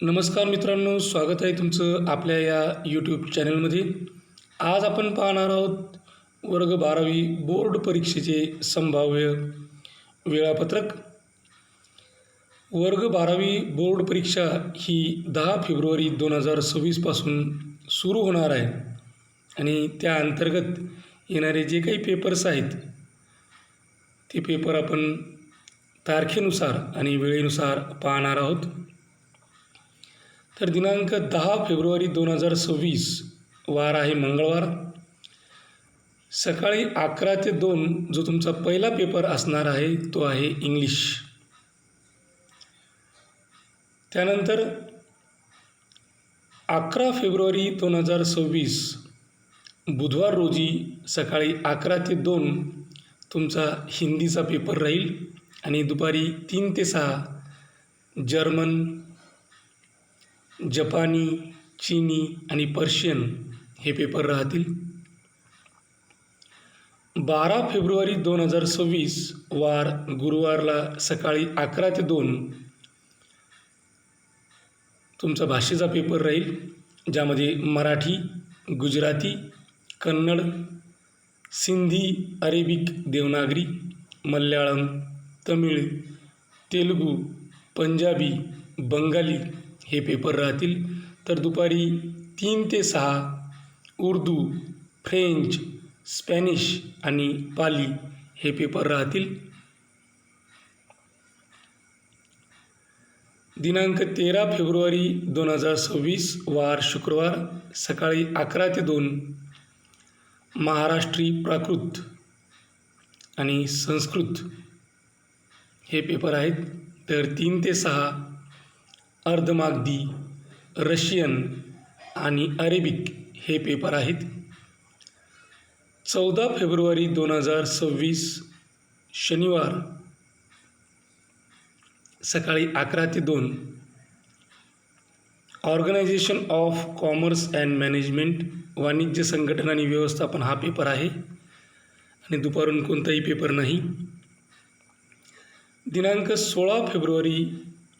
नमस्कार मित्रांनो स्वागत आहे तुमचं आपल्या या यूट्यूब चॅनलमध्ये आज आपण पाहणार आहोत वर्ग बारावी बोर्ड परीक्षेचे संभाव्य वेळापत्रक. वर्ग बारावी बोर्ड परीक्षा ही दहा फेब्रुवारी दोन हजार सव्वीसपासून सुरू होणार आहे. आणि त्या अंतर्गत येणारे जे काही पेपर्स आहेत ते पेपर आपण तारखेनुसार आणि वेळेनुसार पाहणार आहोत. तर दिनांक दहा फेब्रुवारी दोन हजार सव्वीस वार आहे मंगळवार. सकाळी अकरा ते दोन जो तुमचा पहिला पेपर असणार आहे तो आहे इंग्लिश. त्यानंतर अकरा फेब्रुवारी दोन हजार सव्वीस बुधवार रोजी सकाळी अकरा ते दोन तुमचा हिंदीचा पेपर राहील आणि दुपारी तीन ते सहा जर्मन जपानी चीनी आणि पर्शियन हे पेपर राहतील. बारा फेब्रुवारी दोन हजार सव्वीस वार गुरुवारला सकाळी अकरा ते दोन तुमचा भाषेचा पेपर राहील ज्यामध्ये मराठी गुजराती कन्नड सिंधी अरेबिक देवनागरी मल्याळम तमिळ तेलुगू पंजाबी बंगाली हे पेपर राहतील. तर दुपारी तीन ते सहा उर्दू फ्रेंच स्पॅनिश आणि पाली हे पेपर राहतील. दिनांक तेरा फेब्रुवारी दोन हजार सव्वीस वार शुक्रवार सकाळी अकरा ते दोन महाराष्ट्री प्राकृत आणि संस्कृत हे पेपर आहेत. तर तीन ते सहा अर्धमागधी रशियन आणि अरेबिक हे पेपर आहेत. चौदा फेब्रुवारी दोन हजार सव्वीस शनिवार सकाळी अकरा ते दोन. Organisation of commerce and management वाणिज्य संघटना आणि व्यवस्थापन हा पेपर आहे आणि दुपारून कोणताही पेपर नाही. दिनांक सोळा फेब्रुवारी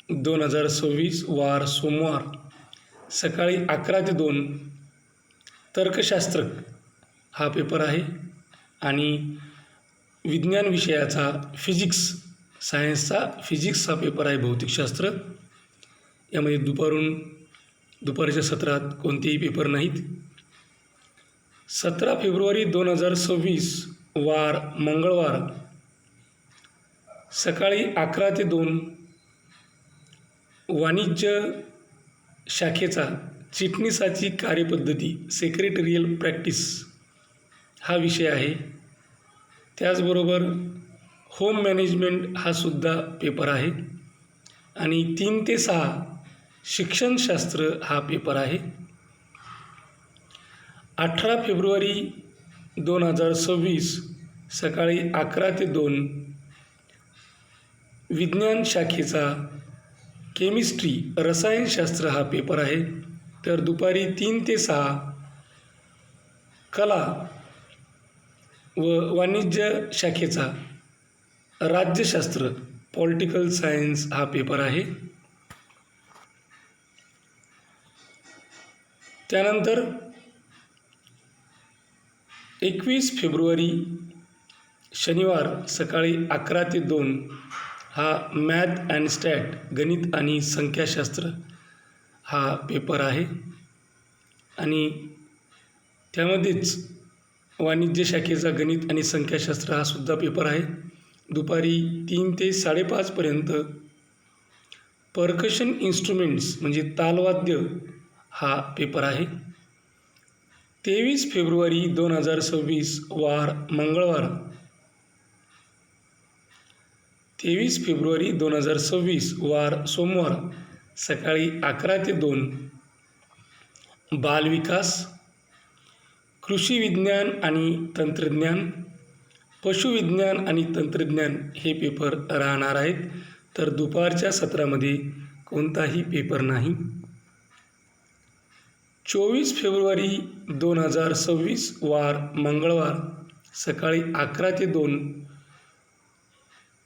दोन हजार सव्वीस वार सोमवार सकाळी अकरा ते दोन तर्कशास्त्र हा पेपर आहे आणि विज्ञान विषयाचा फिजिक्स सायन्सचा फिजिक्सचा पेपर आहे भौतिकशास्त्र. यामध्ये दुपारून दुपारच्या सत्रात कोणतेही पेपर नाहीत. सतरा फेब्रुवारी दोन हजार सव्वीस वार मंगळवार सकाळी अकरा ते दोन वाणिज्य शाखेचा चिटणीसाची कार्यपद्धती सेक्रेटरियल प्रॅक्टिस हा विषय आहे. त्याचबरोबर होम मॅनेजमेंट हा सुद्धा पेपर आहे. आणि तीन ते सहा शिक्षणशास्त्र हा पेपर आहे. अठरा फेब्रुवारी दोन हजार सव्वीस सकाळी अकरा ते दोन विज्ञान शाखेचा केमिस्ट्री रसायनशास्त्र हा पेपर आहे. तर दुपारी तीन ते सहा कला व वाणिज्य शाखेचा राज्यशास्त्र पॉलिटिकल सायन्स हा पेपर आहे. त्यानंतर एकवीस फेब्रुवारी शनिवार सकाळी अकरा ते दोन हा मॅथ अँड स्टॅट गणित आणि संख्याशास्त्र हा पेपर आहे. आणि त्यामध्येच वाणिज्य शाखेचा गणित आणि संख्याशास्त्र हा सुद्धा पेपर आहे. दुपारी तीन ते साडेपाचपर्यंत पर्कशन इन्स्ट्रुमेंट्स म्हणजे तालवाद्य हा पेपर आहे. तेवीस फेब्रुवारी दोन हजार सव्वीस वार मंगळवार तेवीस फेब्रुवारी दोन हजार सव्वीस वार सोमवार सकाळी अकरा ते दोन. बालविकास कृषी विज्ञान आणि तंत्रज्ञान पशुविज्ञान आणि तंत्रज्ञान हे पेपर राहणार आहेत. तर दुपारच्या सत्रामध्ये कोणताही पेपर नाही. चोवीस फेब्रुवारी दोन हजार सव्वीस वार मंगळवार सकाळी अकरा ते दोन.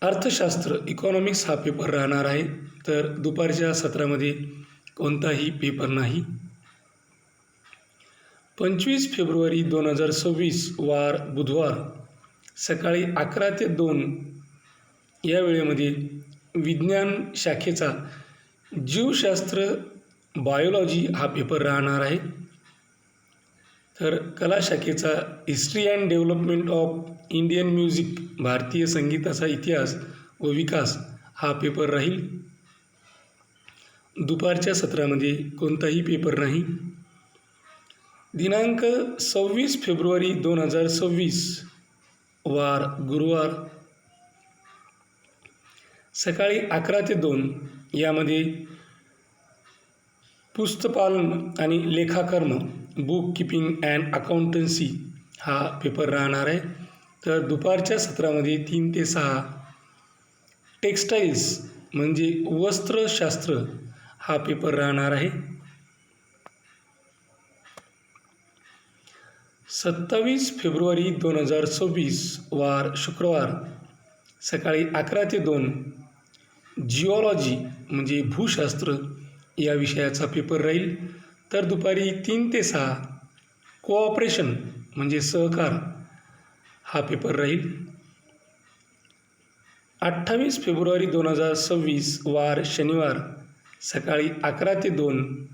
अर्थशास्त्र इकॉनॉमिक्स हा पेपर राहणार आहे. तर दुपारच्या सत्रामध्ये कोणताही पेपर नाही. पंचवीस फेब्रुवारी दोन हजार सव्वीस वार बुधवार सकाळी अकरा ते दोन या वेळेमध्ये विज्ञान शाखेचा जीवशास्त्र बायोलॉजी हा पेपर राहणार आहे. तर कला शाखेचा history and development of Indian music भारतीय संगीताचा इतिहास व विकास हा पेपर राहील. दुपारच्या सत्रामध्ये कोणताही पेपर नाही. दिनांक सव्वीस फेब्रुवारी दोन हजार सव्वीस वार गुरुवार सकाळी अकरा ते दोन यामध्ये पुस्तपालन आणि लेखाकर्म बुक किपिंग अँड अकाउंटन्सी हा पेपर राहणार आहे. तर दुपारच्या सत्रामध्ये तीन ते सहा टेक्स्टाईल्स म्हणजे वस्त्रशास्त्र हा पेपर राहणार आहे. सत्तावीस फेब्रुवारी दोन हजार सव्वीस वार शुक्रवार सकाळी अकरा ते दोन जिओलॉजी म्हणजे भूशास्त्र या विषयाचा पेपर राहील. तर दुपारी तीन ते सहा. कोऑपरेशन म्हणजे सहकार. हा पेपर राहील. अठ्ठावीस फेब्रुवारी दोन हजार सव्वीस वार शनिवार सकाळी अकरा ते दोन.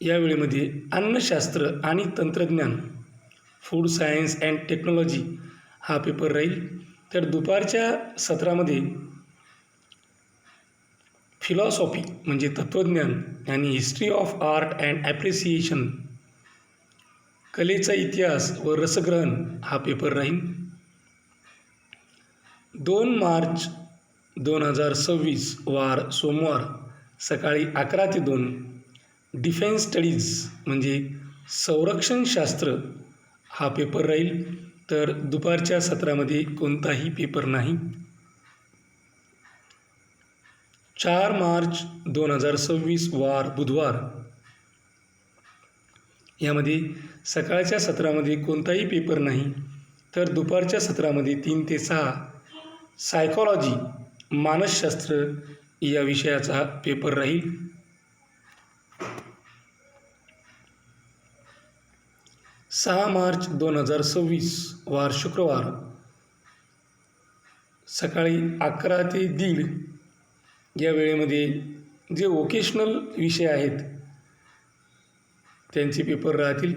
या वेळेमध्ये अन्नशास्त्र आणि तंत्रज्ञान फूड सायन्स अँड टेक्नॉलॉजी हा पेपर राहील. तर दुपारच्या सत्रामध्ये फिलॉसॉफी म्हणजे तत्त्वज्ञान आणि history of art and appreciation. कलेचा इतिहास व रसग्रहण हा पेपर राहील दोन मार्च दोन हजार सव्वीस वार सोमवार सकाळी अकरा ते दोन डिफेन्स स्टडीज म्हणजे संरक्षणशास्त्र हा पेपर राहील. तर दुपारच्या सत्रामध्ये कोणताही पेपर नाही. चार मार्च दोन हजार सव्वीस वार बुधवार. यामध्ये सकाळच्या सत्रामध्ये कोणताही पेपर नाही तर दुपारच्या सत्रामध्ये तीन ते सहा सायकॉलॉजी मानसशास्त्र या विषयाचा पेपर राहील. सहा मार्च दोन हजार सव्वीस वार शुक्रवार. सकाळी अकरा ते दीड या वेळेमध्ये जे वोकेशनल विषय आहेत त्यांचे पेपर राहतील.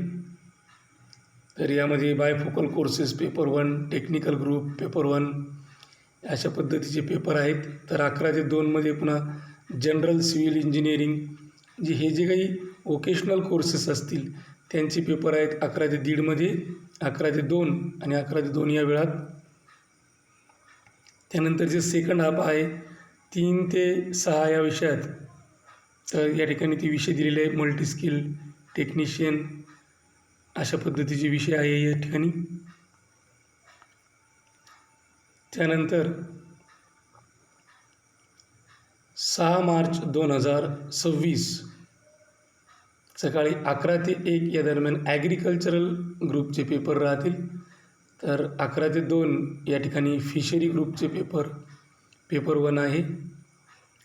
तर यामध्ये bifocal courses paper one technical group paper one अशा पद्धतीचे पेपर आहेत. तर अकरा ते दोनमध्ये पुन्हा जनरल सिव्हिल इंजिनिअरिंग जे हे जे काही वोकेशनल कोर्सेस असतील त्यांचे पेपर आहेत अकरा ते दीडमध्ये अकरा ते दोन आणि अकरा ते दोन या वेळात. त्यानंतर जे सेकंड हाफ आहे तीन ते सहा या विषयात. तर या ठिकाणी ती विषय दिलेले आहे मल्टी स्किल टेक्निशियन अशा पद्धतीचे विषय आहे या ठिकाणी. त्यानंतर सहा मार्च दोन हजार सव्वीस सकाळी अकरा ते एक या दरम्यान ॲग्रिकल्चरल ग्रुपचे पेपर राहतील. तर अकरा ते दोन या ठिकाणी फिशरी ग्रुपचे पेपर पेपर वन आहे.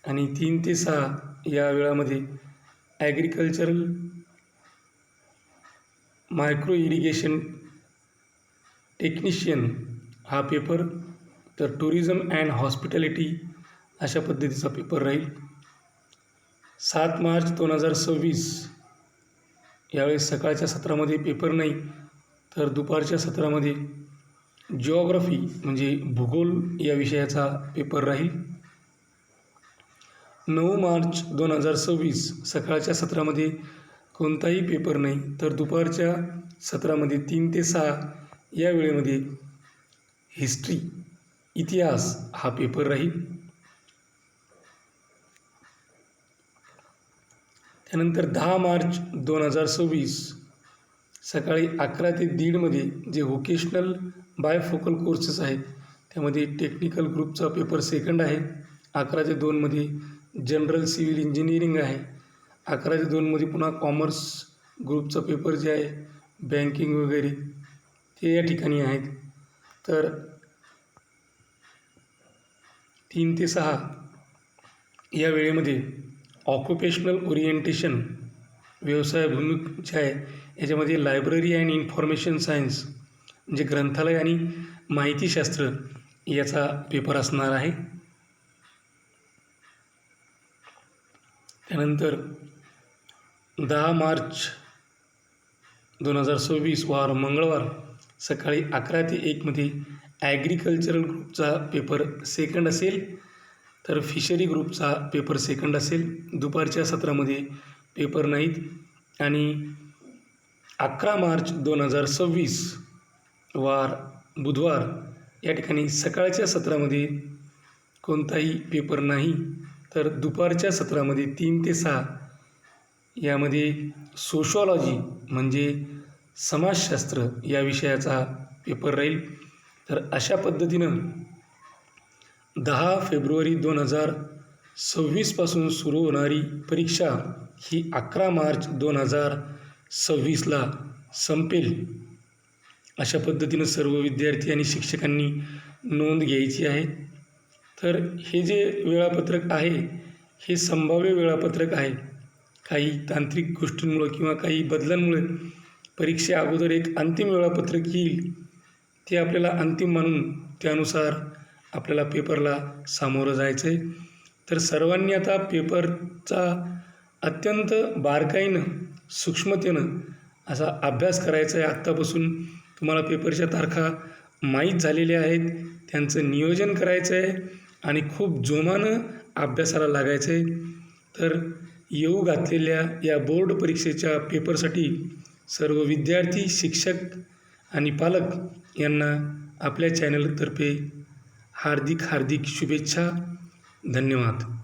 आणि तीन ते सहा या वेळामध्ये ॲग्रिकल्चरल मायक्रो इरिगेशन टेक्निशियन हा पेपर तर टुरिझम अँड हॉस्पिटॅलिटी अशा पद्धतीचा पेपर राहील. सात मार्च दोन हजार सव्वीस यावेळेस सकाळच्या सत्रामध्ये पेपर नाही तर दुपारच्या सत्रामध्ये जिओग्राफी म्हणजे भूगोल या विषयाचा पेपर राहील. नऊ मार्च दोन हजार सव्वीस सकाळच्या सत्रामध्ये कोणताही पेपर नाही तर दुपारच्या सत्रामध्ये तीन ते सहा या वेळेमध्ये हिस्ट्री इतिहास हा पेपर राहील. त्यानंतर दहा मार्च दोन हजार सव्वीस सकाळी अकरा ते दीडमध्ये जे व्होकेशनल बायफोकल कोर्सेस आहेत. त्यामध्ये टेक्निकल ग्रुपचा पेपर सेकंड आहे. अकरा ते दोनमध्ये जनरल सिव्हिल इंजिनिअरिंग आहे. अकरा ते दोनमध्ये पुन्हा कॉमर्स ग्रुपचा पेपर जे आहे बँकिंग वगैरे ते या ठिकाणी आहेत. तर तीन ते सहा या वेळेमध्ये ऑक्युपेशनल ओरिएंटेशन व्यवसायाभिमुख जे आहे याच्यामध्ये लायब्ररी अँड इन्फॉर्मेशन सायन्स म्हणजे ग्रंथालय आणि माहितीशास्त्र याचा पेपर असणार आहे. त्यानंतर दहा मार्च दोन हजार सव्वीस वार मंगळवार सकाळी अकरा ते एकमध्ये ॲग्रिकल्चरल ग्रुपचा पेपर सेकंड असेल तर फिशरी ग्रुपचा पेपर सेकंड असेल. दुपारच्या सत्रामध्ये पेपर नाहीत. आणि अकरा मार्च दोन हजार सव्वीस वार बुधवार या ठिकाणी सकाळच्या सत्रामध्ये कोणताही पेपर नाही तर दुपारच्या सत्रामध्ये तीन ते सहा यामध्ये सोशॉलॉजी म्हणजे समाजशास्त्र या विषयाचा पेपर राहील. तर अशा पद्धतीनं दहा फेब्रुवारी दोन हजार सव्वीसपासून सुरू होणारी परीक्षा ही अकरा मार्च दोन हजार सव्वीसला संपेल. अशा पद्धतीनं सर्व विद्यार्थी आणि शिक्षकांनी नोंद घ्यायची आहे. तर हे जे वेळापत्रक आहे हे संभाव्य वेळापत्रक आहे. काही तांत्रिक गोष्टींमुळं किंवा काही बदलांमुळे परीक्षे अगोदर एक अंतिम वेळापत्रक येईल. ते आपल्याला अंतिम मानून त्यानुसार आपल्याला पेपरला सामोरं जायचं आहे तर सर्वांनी आता पेपरचा अत्यंत बारकाईनं सूक्ष्मतेनं असा अभ्यास करायचा आहे आत्तापासून. तुम्हाला पेपरच्या तारखा माहीत झालेल्या आहेत. त्यांचं नियोजन करायचं आहे आणि खूप जोमानं अभ्यासाला लागायचं आहे तर येऊ घातलेल्या या बोर्ड परीक्षेच्या पेपरसाठी सर्व विद्यार्थी शिक्षक आणि पालक यांना आपल्या चॅनलतर्फे हार्दिक हार्दिक शुभेच्छा. धन्यवाद.